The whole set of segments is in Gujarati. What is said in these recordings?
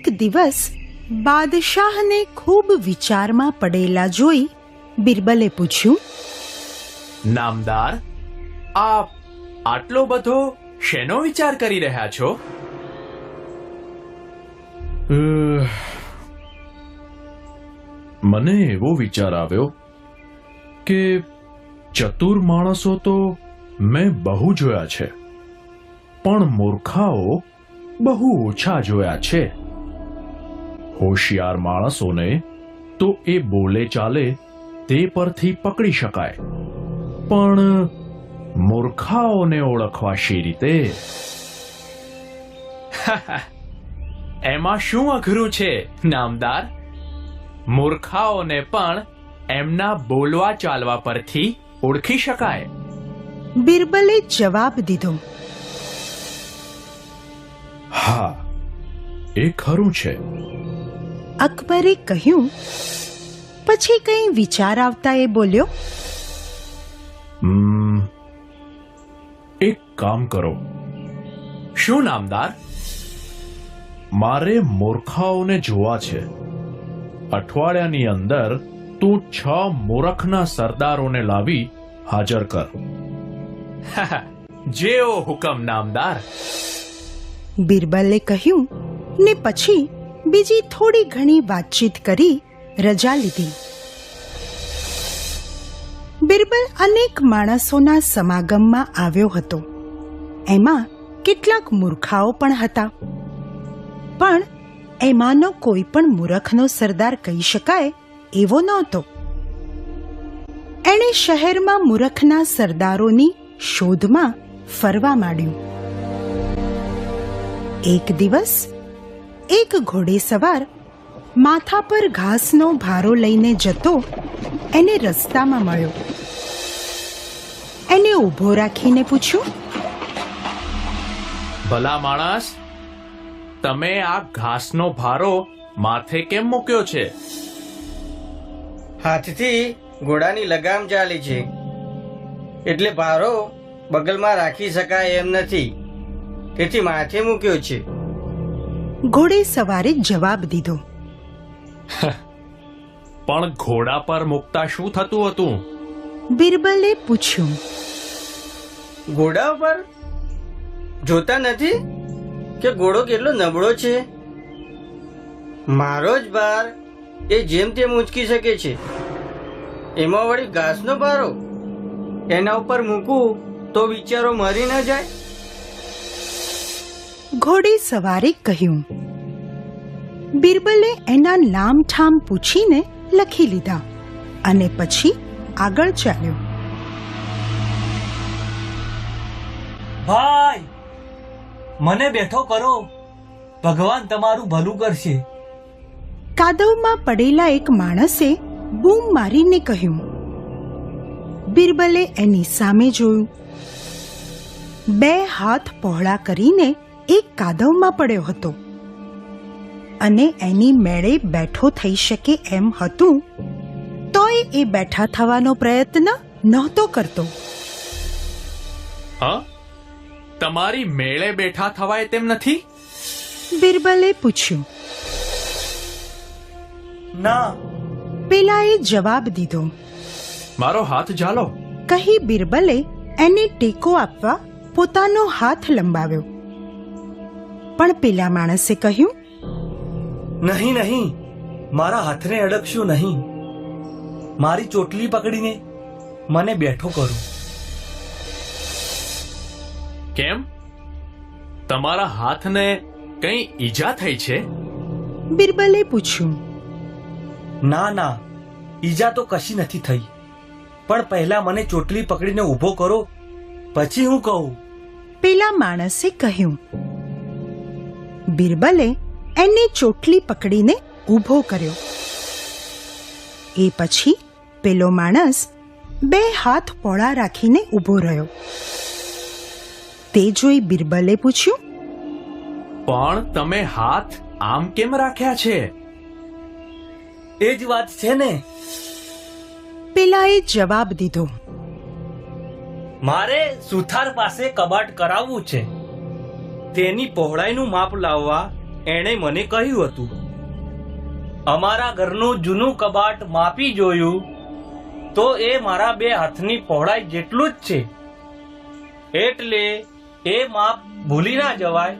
એક દિવસ બાદશાહને ખૂબ વિચારમાં પડેલા જોઈ બિરબલે પૂછ્યું નામદાર આપ આટલો બધો શેનો વિચાર કરી રહ્યા છો? મને એવો વિચાર આવ્યો કે ચતુર માણસો તો મેં બહુ જોયા છે પણ મૂર્ખાઓ બહુ ઓછા જોયા છે. હોશિયાર માણસોને તો એ બોલે ચાલે તે પરથી પકડી શકાય. પણ મૂર્ખાઓને ઓળખવા શી રીતે? એમાં શું અઘરું છે નામદાર? મૂર્ખાઓને પણ એમના બોલવા ચાલવા પરથી ઓળખી શકાય. બિરબલે જવાબ દીધો. હા એ ખરું છે. અકબરે કહ્યું પછી કંઈ વિચાર આવતા એ બોલ્યો હમ, એક કામ કરો. શું નામદાર? મારે મૂર્ખાઓને જોવા છે. અઠવાડિયાની અંદર તું છ મૂરખના સરદારોને લાવી હાજર કર. જેઓ હુકમ નામદાર. બિરબલે કહ્યું ને પછી બીજી થોડી ઘણી વાતચીત કરી રજા લીધી. બિરબલ અનેક માણસોના સમાગમમાં આવ્યો હતો. એમાં કેટલાક મૂર્ખાઓ પણ હતા. પણ એમાંનો કોઈ પણ મૂરખનો સરદાર કહી શકાય એવો નહોતો. એણે શહેરમાં મૂરખના સરદારોની શોધમાં ફરવા માંડ્યું. એક દિવસ એક ઘોડેસવાર માથા પર ઘાસનો ભારો લઈને જતો એને રસ્તામાં મળ્યો. એને ઊભો રાખીને પૂછ્યું ભલા માણસ તમે આ ઘાસનો ભારો માથે કેમ મૂક્યો છે? હાથથી ઘોડાની લગામ ચાલી છે. એટલે ભારો બગલમાં રાખી શકાય એમ નથી. તેથી માથે મૂક્યો છે. ઘોડે સવારે જવાબ દીધો. પણ ઘોડા પર મૂકતા શું થતું હતું? બિરબલે પૂછ્યું. ઘોડા પર? જોતા નથી કે ઘોડો કેટલો નબળો છે? મારો જ ભાર એ જેમ તેમ ઉંચકી શકે છે. એમાં વળી ઘાસનો ભારો એના ઉપર મૂકું તો વિચારો મરી ન જાય? ઘોડે સવારે કહ્યું બિરબલે એના લામઠામ પૂછીને લખી લીધા અને પછી આગળ ચાલ્યો. ભાઈ મને બેઠો કરો. ભગવાન તમારું ભલું કરશે. કાદવમાં પડેલા એક માણસે બૂમ મારીને કહ્યું બિરબલે એની સામે જોયું. બે હાથ પહોળા કરીને એક કાદવમાં પડ્યો હતો. અને એની મેળે બેઠો થઈ શકે એમ હતું તોય એ બેઠા થવાનો પ્રયત્ન નહોતો કરતો. હા? તમારી મેળે બેઠા થવાય તેમ નથી? બિરબલે પૂછ્યું. ના. પેલાએ જવાબ દીધો. મારો હાથ ઝાલો. કહી બિરબલે એને ટેકો આપવા પોતાનો હાથ લંબાવ્યો. પણ પેલા માણસે કહ્યું નહીં નહીં મારા હાથને અડકશો નહીં. મારી ચોટલી પકડીને મને બેઠો કરો. કેમ? તમારા હાથને કઈ ઈજા થઈ છે? બિરબલે પૂછ્યું ના ના ઈજા તો કશી નથી થઈ. પણ પહેલા મને ચોટલી પકડીને ઊભો કરો પછી હું કહું. પેલા માણસે કહ્યું બિરબલે એને ચોટલી પકડીને ઊભો કર્યો. એ પછી પેલો માણસ બે હાથ પોળા રાખીને ઊભો રહ્યો. તે જોઈ બિરબલે પૂછ્યું પણ તમે હાથ આમ કેમ રાખ્યા છે? એ જ વાત છે ને. પેલાએ જવાબ દીધો મારે સુથાર પાસે કબાટ કરાવવું છે. તેની પહોળાઈનું માપ લાવવા એણે મને કહ્યું હતું. અમારા ઘરનું જૂનું કબાટ માપી જોયું, તો એ મારા બે હાથની પહોળાઈ જેટલું જ છે. એટલે એ માપ ભૂલી ના જવાય.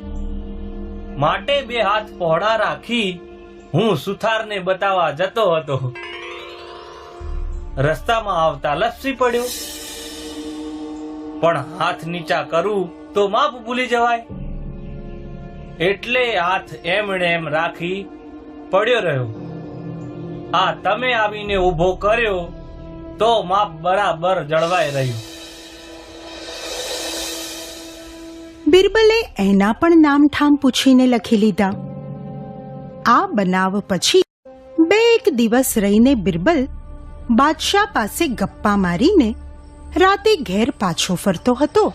માટે બે હાથ પહોળા રાખી હું સુથારને બતાવવા જતો હતો. રસ્તામાં આવતા લપસી પડ્યો. પણ હાથ નીચા કરું તો માપ ભૂલી જવાય. એટલે હાથ એમણે એમ રાખી પડ્યો રહ્યો. આ તમે આવીને ઊભો કર્યો તો માપ બરાબર જળવાઈ રહ્યું. બિરબલે એના પણ નામઠામ પૂછીને લખી લીધા. આ બનાવ પછી બે એક દિવસ રહીને બિરબલ બાદશાહ પાસે ગપ્પા મારીને રાતે ઘેર પાછો ફરતો હતો.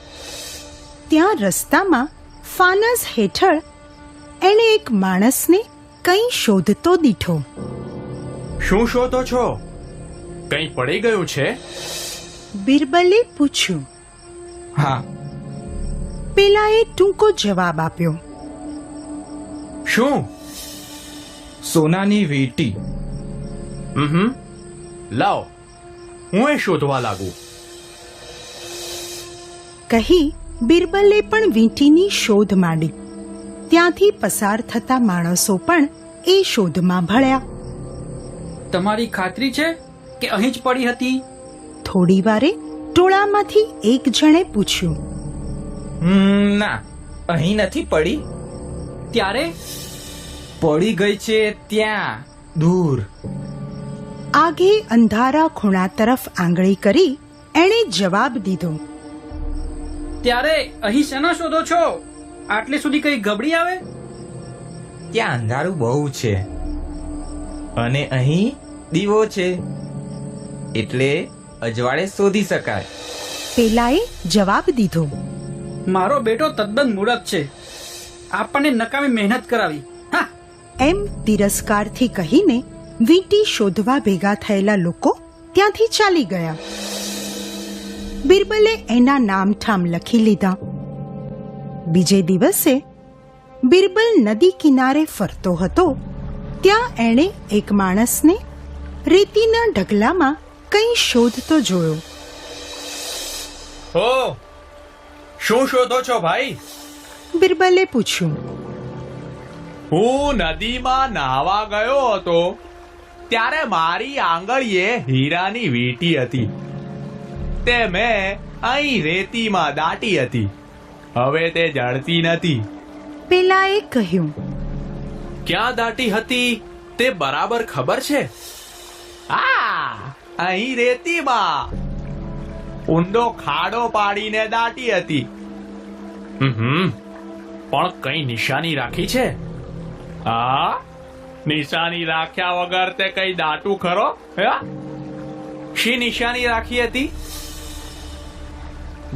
ત્યાં રસ્તામાં ફાનસ હેઠળ એણે એક માણસને કંઈ શોધતો દીઠો. શું શોધો છો? કંઈ પડી ગયું છે? બિરબલે પૂછ્યું. હા. પેલાએ ટૂંકો જવાબ આપ્યો. શું? સોનાની વીંટી. હમ. લાવ. હું એ શોધવા લાગુ. કહી બિરબલે પણ વીંટીની શોધ માંડી. ત્યાંથી પસાર થતા માણસો પણ એ શોધમાં ભળ્યા. તમારી ખાતરી છે કે અહીં જ પડી હતી? થોડી વારે ટોળામાંથી એક જણે પૂછ્યું. ના અહીં નથી પડી. ત્યારે? પડી ગઈ છે ત્યાં દૂર. આગે અંધારા ખૂણા તરફ આંગળી કરી એણે જવાબ દીધો. ત્યારે અહીં શેના શોધો છો? આટલે સુધી કઈ ગબડી આવે? ત્યાં અંધારું બહુ છે. અને અહીં દીવો છે. એટલે અજવાળે શોધી શકાય. પેલાએ જવાબ દીધો. મારો બેટો તદ્દન મૂળક છે. આપણને નકામી મહેનત કરાવી. હા. એમ તિરસ્કારથી કહીને વીંટી શોધવા ભેગા થયેલા લોકો ત્યાંથી ચાલી ગયા. બિરબલે એના નામઠામ લખી લીધા. બીજે દિવસે બિરબલ નદી કિનારે ફરતો હતો ત્યાં એણે એક માણસને રેતીના ઢગલામાં કંઈ શોધતો જોયો. હો શું શોધો છો ભાઈ? બિરબલે પૂછ્યું. હું નદીમાં નાહવા ગયો હતો ત્યારે મારી આંગળીએ હીરાની વીંટી હતી. તે મેં અહીં રેતીમાં દાટી હતી. હવે તે જળતી નથી. પેલાએ કહ્યું ક્યાં દાટી હતી તે બરાબર ખબર છે? આ અહીં રેતીમાં ઊંડો ખાડો પાડીને દાટી હતી. હમ. પણ કઈ નિશાની રાખી છે? આ નિશાની રાખ્યા વગર તે કઈ દાટું ખરો? હે? શી નિશાની રાખી હતી?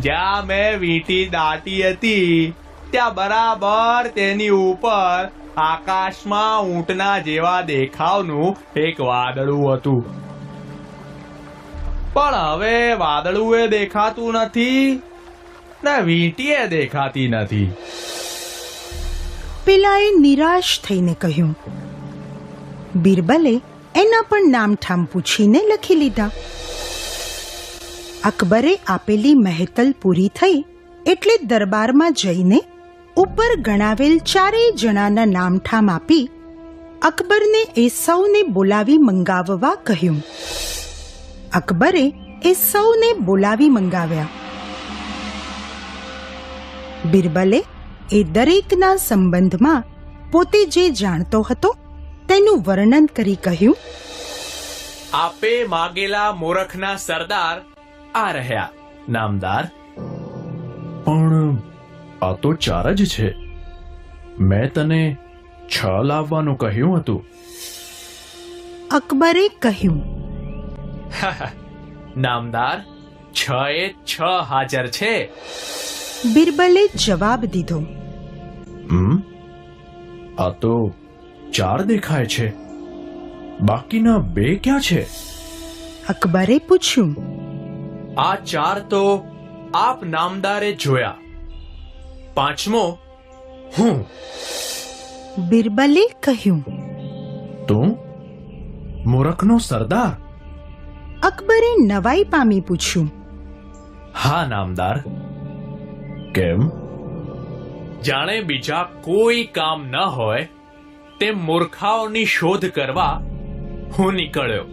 જ્યાં મેં વીંટી દાટી હતી, ત્યાં બરાબર તેની ઉપર આકાશમાં ઊંટના જેવા દેખાવનું એક વાદળું હતું. પણ હવે વાદળું એ દેખાતું નથી, ને વીંટીએ દેખાતી નથી. પેલાએ નિરાશ થઈને કહ્યું, બિરબલે એના પણ નામઠામ પૂછીને લખી લીધા. અકબરે આપેલી મહેતલ પૂરી થઈ એટલે દરબારમાં જઈને ઉપર ગણાવેલ ચારેય જણાના નામઠામ આપી અકબરને એ સૌને બોલાવી મંગાવવા કહ્યું. અકબરે એ સૌને બોલાવી મંગાવ્યા. બિરબલે એ દરેકના સંબંધમાં પોતે જે જાણતો હતો તેનું વર્ણન કરી કહ્યું. આપે માગેલા મોરખના સરદાર આ રહ્યા નામદાર? પણ આ તો ચાર જ છે. મેં તને છ લાવવાનું કહ્યું હતું. અકબરે કહ્યું. નામદાર છ એ છ હાજર છે. બિરબલે જવાબ દીધો. હમ? આ તો ચાર દેખાય છે. બાકીના બે ક્યાં છે? અકબરે પૂછ્યું. આ ચાર તો આપ નામદારે જોયા. પાંચમો હું? બિરબલે કહ્યું તું? મૂરખનો સરદાર? અકબરે નવાઈ પામી પૂછ્યું હા નામદાર. કેમ? જાણે બીજા કોઈ કામ ન હોય તે મૂર્ખાઓની શોધ કરવા હું નીકળ્યો.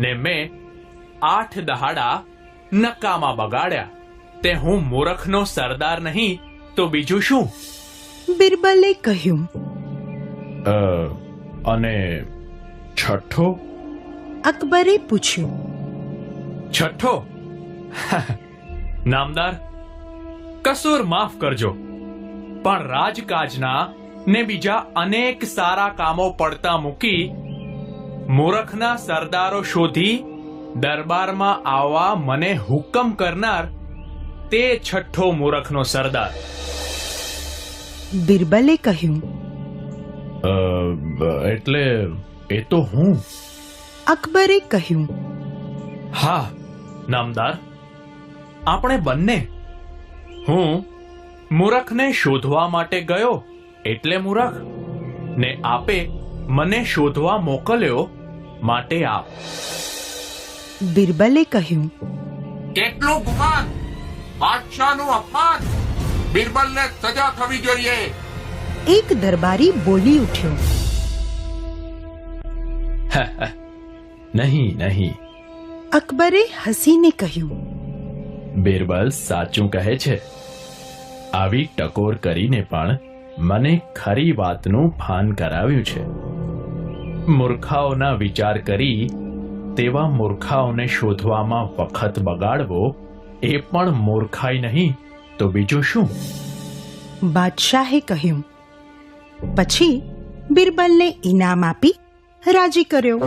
ને મેં આઠ દહાડા નકામા બગાડ્યા. તે હું મૂરખનો સરદાર નહીં તો બીજું શું? બિરબલે કહ્યું અને છઠ્ઠો? અકબરે પૂછ્યું છઠ્ઠો? નામદાર કસૂર માફ કરજો. પણ રાજકાજના ને બીજા અનેક સારા કામો પડતા મૂકી મૂરખના સરદારો શોધી દરબારમાં આવવા મને હુકમ કરનાર તે છઠ્ઠો મૂરખનો સરદાર. બિરબલે કહ્યું એટલે એ તો હું. અકબરે કહ્યું હા નામદાર આપણે બંને હું મૂરખને શોધવા માટે ગયો એટલે મૂરખ ને આપે મને શોધવા મોકલ્યો માટે આપ. બિરબલે કહ્યું કેટલું ગુમાન? બાદશાહનું અપમાન? બિરબલને સજા થવી જોઈએ. એક દરબારી બોલી ઉઠ્યો નહીં નહીં. અકબરે હસીને કહ્યું બિરબલ સાચું કહે છે. આવી ટકોર કરીને પણ મને ખરી વાતનું ભાન કરાવ્યું છે. મૂર્ખાઓના વિચાર કરી તેવા મૂર્ખાઓને શોધવામાં વખત બગાડવો એ પણ મૂર્ખાઈ નહીં, તો બીજું શું? બાદશાહે કહ્યું, પછી બિરબલને ઇનામ આપી રાજી કર્યો.